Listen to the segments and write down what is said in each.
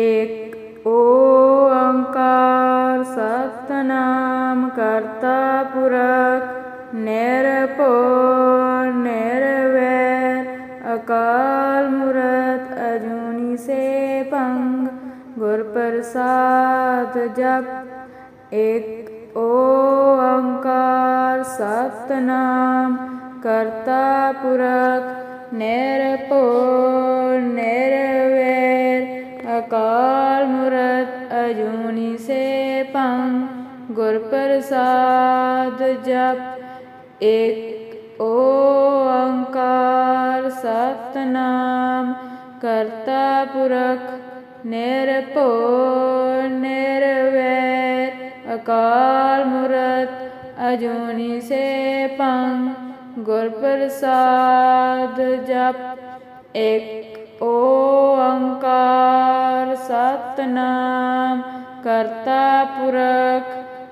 ایک اوانکار ستنام کرتا پورک نرپو نرویر اکال مورت اجونی سے پنگ گر پرساد جپ ایک اوانکار ستنام کرتا پورک نرپو پنگ گر پرساد جپ ایک اوانکار ستنام کرتا پورک نرپو نرویر اکال مورت اجونی سے پنگ گر پرساد جپ ایک اوانکار ستنام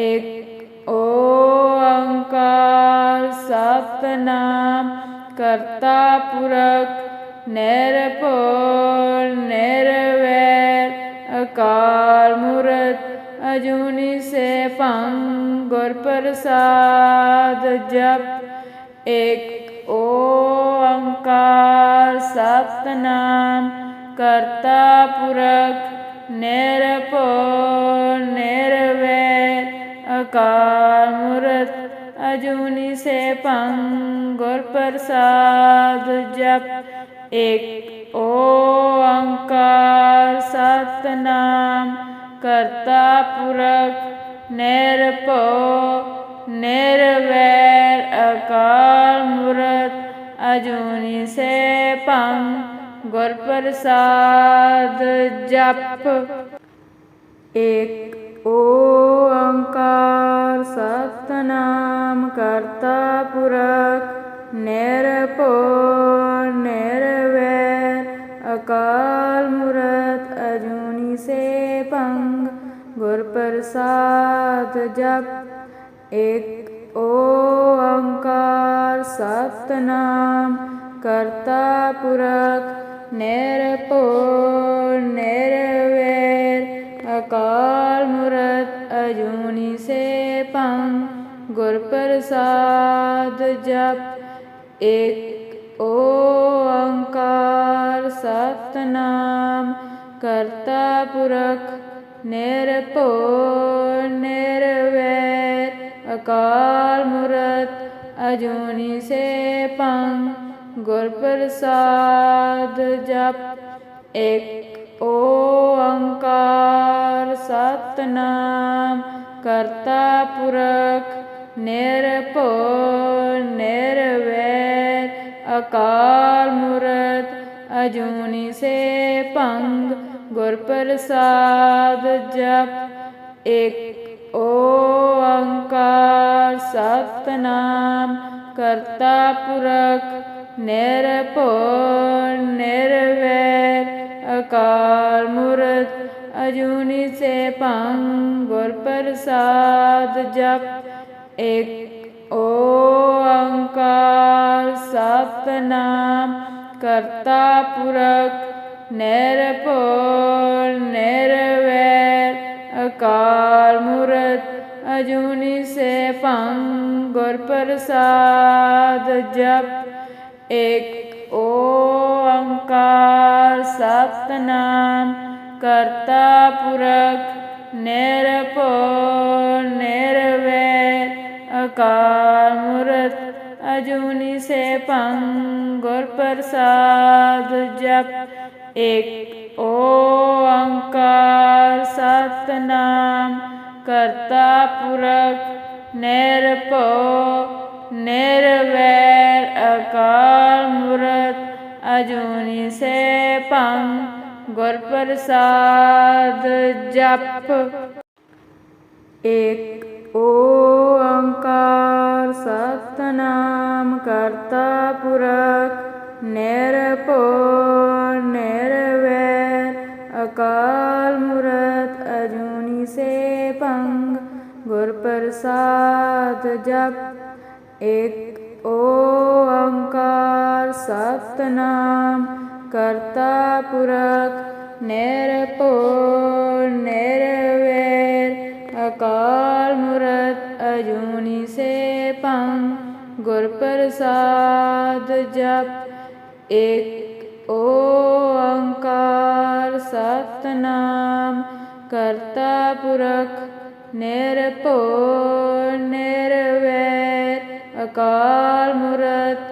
ایک اوانکار ستنام کرتا پورک نرپو نرویر اکال مورت اجونی سے پنگ گر پرساد جپ ایک اوانکار ستنام کرتا پورک نرپو نرویر اکال مورت اجونی سے پنگ گر پرساد جپ ایک اوانکار ستنام کرتا پورک نرپو نرویر اکال مورت اجونی سے پنگ گر پرساد جپ ایک اوانکار ستنام کرتا پورک نرپو نرویر اکال مورت اجونی سے پنگ گر پرساد جپ ایک اوانکار ستنام کرتا پورک نرپو نرویر اکال مورت اجونی سے پنگ گر پرساد جپ ایک اوانکار ستنام کرتا پورک نرپو نرویر اکال مورت اجونی سے پنگ گر پرساد جپ ایک اوانکار ستنام کرتا پورک نرپو نرویر اکال مورت اجونی سے پنگ گر پرساد جپ ایک اوانکار ستنام کرتا پورک نرپو نرویر اکال مورت اجونی سے پنگ گر پرساد جپ ایک اوانکار ستنام کرتا پورک نرپو نرویر اکال مورت اجونی سے پنگ گر پرساد جپ ایک اوانکار ستنام کرتا پورک نرپو نرویر اکال مورت اجونی سے پنگ پرساد جپ ایک اوانکار ستنام کرتا پورک نرپو نرویر اکال مورت ارجنی سی پنگ گڑ پر ساد جپ ایک ست نام کرتا پورق نرپو نیر وی اکال مرت ارجنی سی پنگ گڑ پر ساد جپ ایک ست نام کرتا پورکھ نیر پو نیر ویر اکال مہرت اجونی سے پم گرپرساد جب ایک اوکار ست نام کرتا پورک نیرو نیر ویر اکال مہرت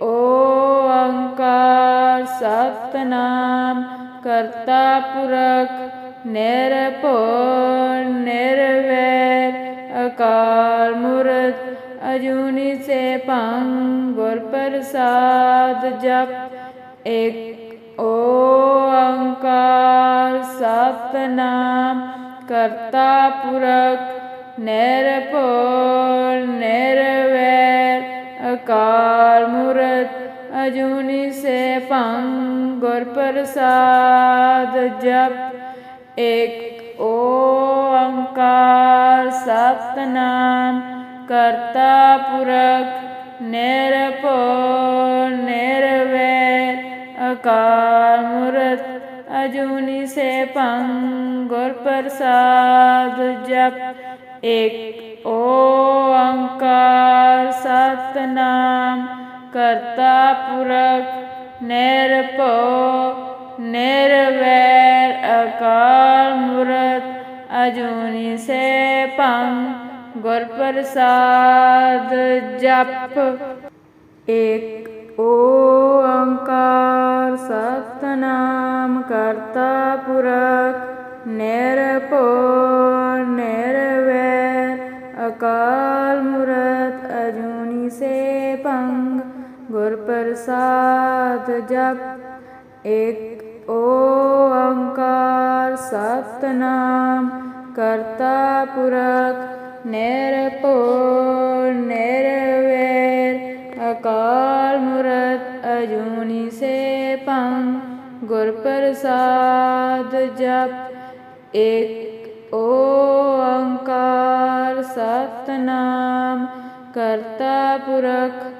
او اکار سات نام کرتا پورک نیر پیر ویر اکال مورت ارجنی سے پنگڑ پر ساد جپ ایک سات نام کرتا پورک نیر پو نیر ویر اکال مہرت اجنی سے پنگ گڑ پر ساد جپ ایک او اکا ست نام کرتا پورک نیر وے اکال مہرت اجنی سے پنگ گور پر ساد جپ ایک اوکار ست نام کرتا پورک نیر پو نویر اکامرت اجونی سے پم گور پرساد جپ ایک ست نام کرتا پورک نیر پو پرس جپ ایک ست نام کرتا پورک نیرو نیر ویر اکال مرت اجنی سے پم گر پرساد جپ ایک ست نام کرتا پورک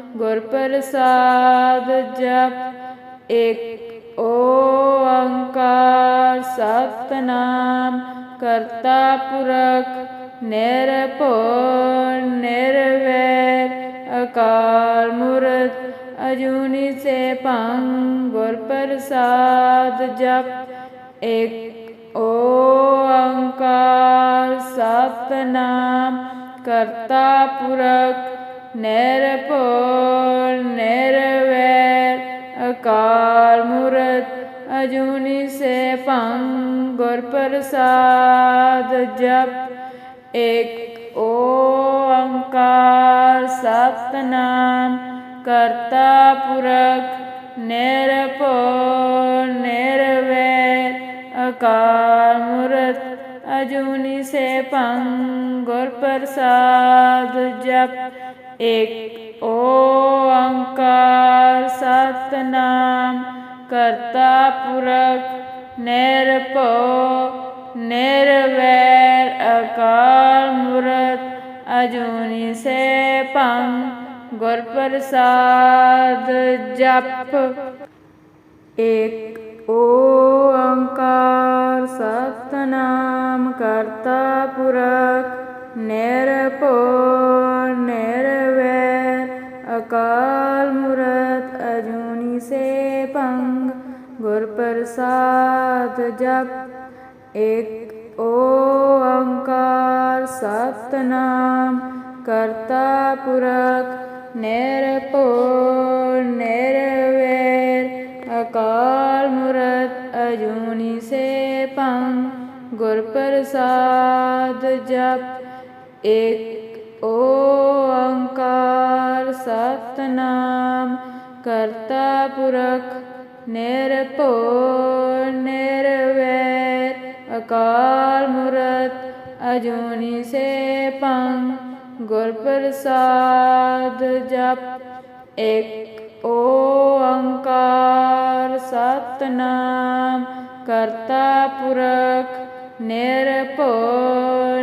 ਗੁਰ ਪ੍ਰਸਾਦ ਜਪ ਏਕ ਓੰਕਾਰ ਸਤਨਾਮ ਕਰਤਾ ਪੁਰਖ ਨਿਰਭਉ ਨਿਰਵੈਰ ਅਕਾਲ ਮੂਰਤ ਅਜੂਨੀ ਸੈਭੰ ਗੁਰ ਪ੍ਰਸਾਦ ਜਪ ਏਕ ਓੰਕਾਰ ਸਤਨਾਮ ਕਰਤਾ ਪੁਰਖ نیرپول نیرویر اکال مورت اجونی سے پنگ اور پرساد جب ایک او انکار سپت نام کرتا پورک نیرپول نیرویر اکال مورت اجونی سے پنگ اور پرساد جب ایک اوانکار ست نام کرتا پورک نرپو نرویر اکال مورت اجونی سے پنگ گور پرساد جپ ایک اوانکار ست نام کرتا پورک نرپو کال مورت اجونی سے پنگ گر پرساد جپ ایک او اومکار ست نام کرتا پورک نیر پور نیر ویر اکال مورت اجونی سے پنگ گر پرساد جپ ایک اومکار ست نام کرتا پورکھ نیر پو نیر ویر اکال مہرت اجونی سے پم گرپرساد جپ ایک ست نام کرتا پورخ نیر پو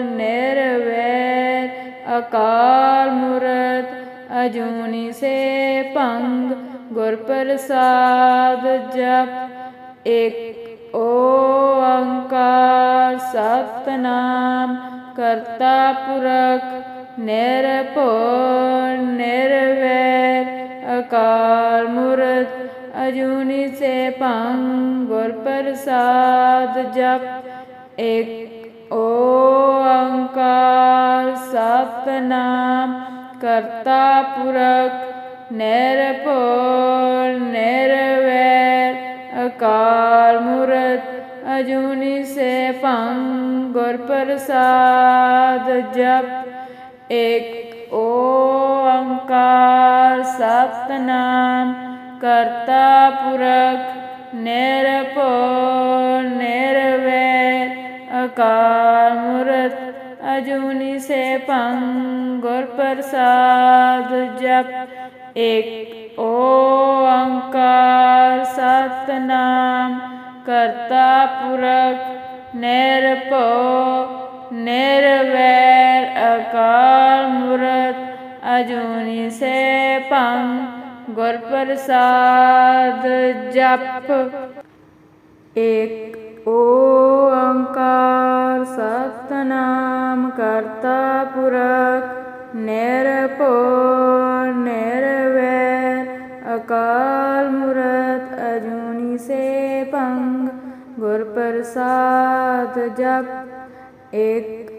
نیر ویر اکال مہرت اجونی سے پنگ گر پرساد جپ ایک او انکار ست نام کرتا پورک نیر ویر اکار مرت اجونی سے پنگ گر پرساد جپ ایک او انکار ست نام کرتاپورک نیر پول نیر ویر اکال مورت اجونی سے پنگ گور پرساد جب ایک او انکار سپت نام کرتاپورک نیر پول نیر ویر اکال مورت رجونی سے پنگ اور پرساد جب ایک او انکار ست نام کرتا پورک نیر پو نیر ویر اکال مرت اجونی سے پنگ گور پرساد جپ ایک اوکار ست نام کرتا پورک نیر پو نیر ویر اکال مرت ارجنی سے پنگ گر پرساد جپ ایک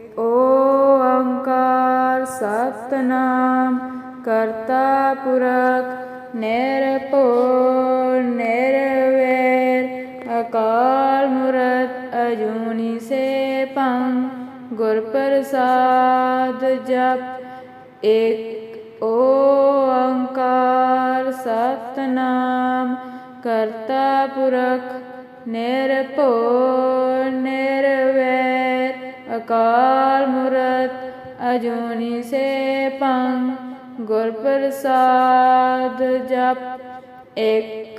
ست نام کرتا پورک نیر پو نیر ویر اکال جونی سے پم گر پرساد جپ ایک او انکار ست نام کرتا پرکھ نیر پو نیر ویر اکال مرت اجونی سے پنگ گر پرساد جپ ایک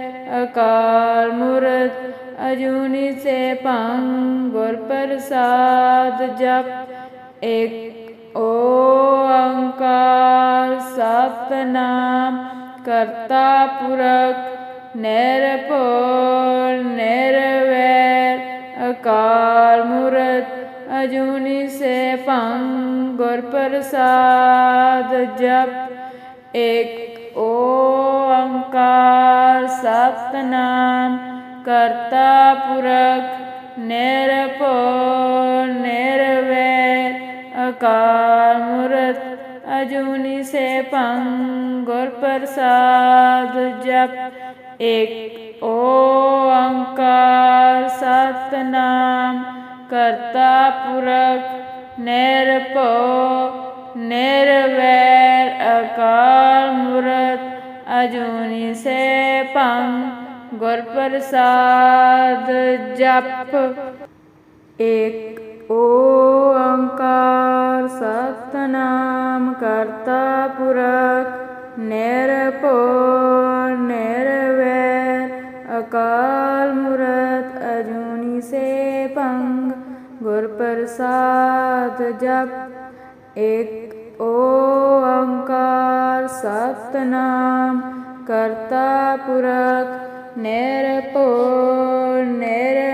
اکال مورت اجونی سے پنگ گور پرساد جپ ایک او انکار سات نام کرتا پورک نیر پول نیر ویر اکال مورت اجونی سے پنگ گور پرساد جپ ایک اوکار سات نام کرتا پورک نیر پیر وی اکامرت اجنی سے پنگ پرساد جب ایک انکار سات نام کرتا پورک نیر پ نیرویر اکال مرت اجونی سے پم گرپرساد جپ ایک ست نام کرتا پورک نیرپو نیرویر اکال مرت اجونی سے پنگ گر گرپرساد جپ ایک اوکار ست نام کرتا پورک نیر پو نیرو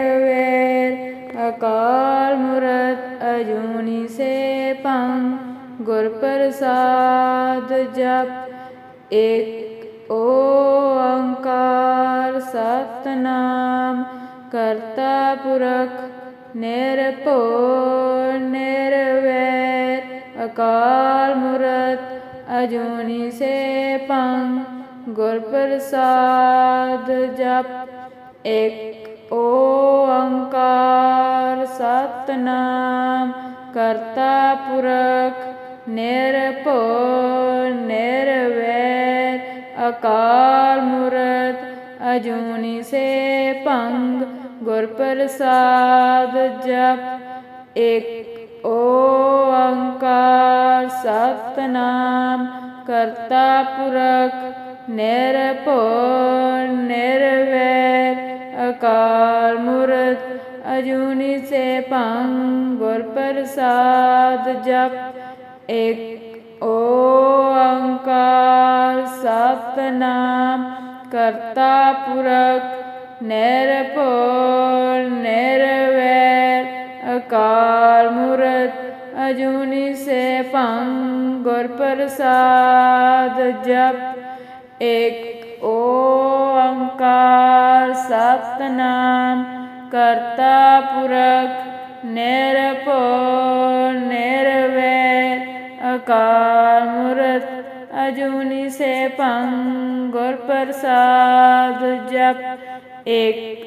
اکال مورت اجونی سے پن گر پرساد جپ ایک ست نام کرتا پورک نیر پو اکال مہرت اجون سے پنگ غر پر ساد جپ ایک او اکار ست نام کرتا پورک نیر نیر ویر اکال مہرت اجون سے پنگ گر پرساد جپ ایک او انکار سات نام کرتا پورک نیر پیر ویر اکال مرت اجنی سے پنگڑ پر ساد جپ ایک سات نام کرتا پورک نیر پیر ویر اکال مورت اجونی سے پنگ اور پرساد جب ایک او انکار سپت نام کرتا پورک نیر پو نیر ویر اکال مورت اجونی سے پنگ اور پرساد جب ایک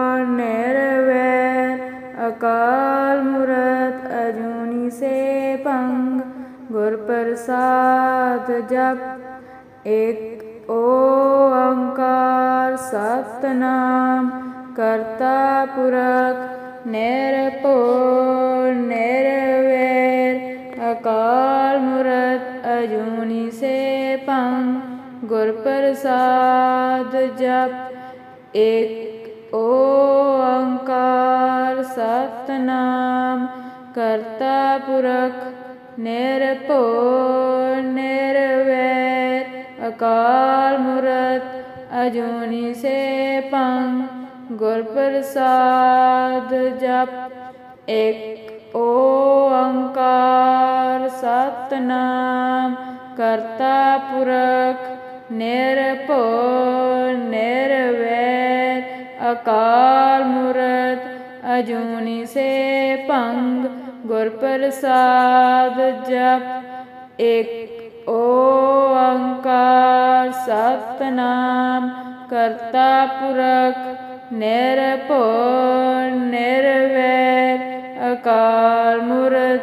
کال مرت اجونی سے پنگ گر پرساد جپ ایک او اومکار ست نام کرتا پورک نیر پور نیر ویر اکال مرت اجونی سے پنگ گر پرساد جپ ایک اومکار ست نام کرتا پورکھ نیر پو نیر ویر اکال مہرت اجونی سے پم گر پرساد جپ ایک ست نام کرتا پورخرویر اکال مہرت ਅਜੂਨੀ ਸੈਭੰ ਗੁਰ ਪ੍ਰਸਾਦ ਜਪ ਏਕ ਓੰਕਾਰ ਸਤਨਾਮ ਕਰਤਾ ਪੁਰਖ ਨਿਰਭਉ ਨਿਰਵੈਰ ਅਕਾਲ ਮੂਰਤ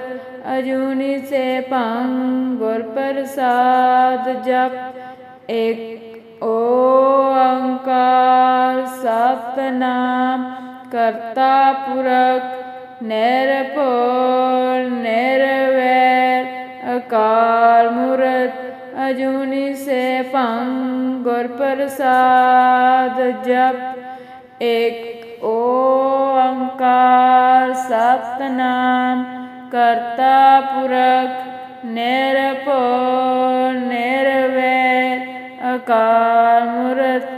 ਅਜੂਨੀ ਸੈਭੰ ਗੁਰ ਪ੍ਰਸਾਦ ਜਪ ਏਕ ਓੰਕਾਰ ਸਤਨਾਮ کرتاپورک نیر پول نیر ویر اکال مورت اجونی سے پنگ گور پرساد جپ ایک او انکار سپت نام کرتاپورک نیر پول نیر ویر اکال مورت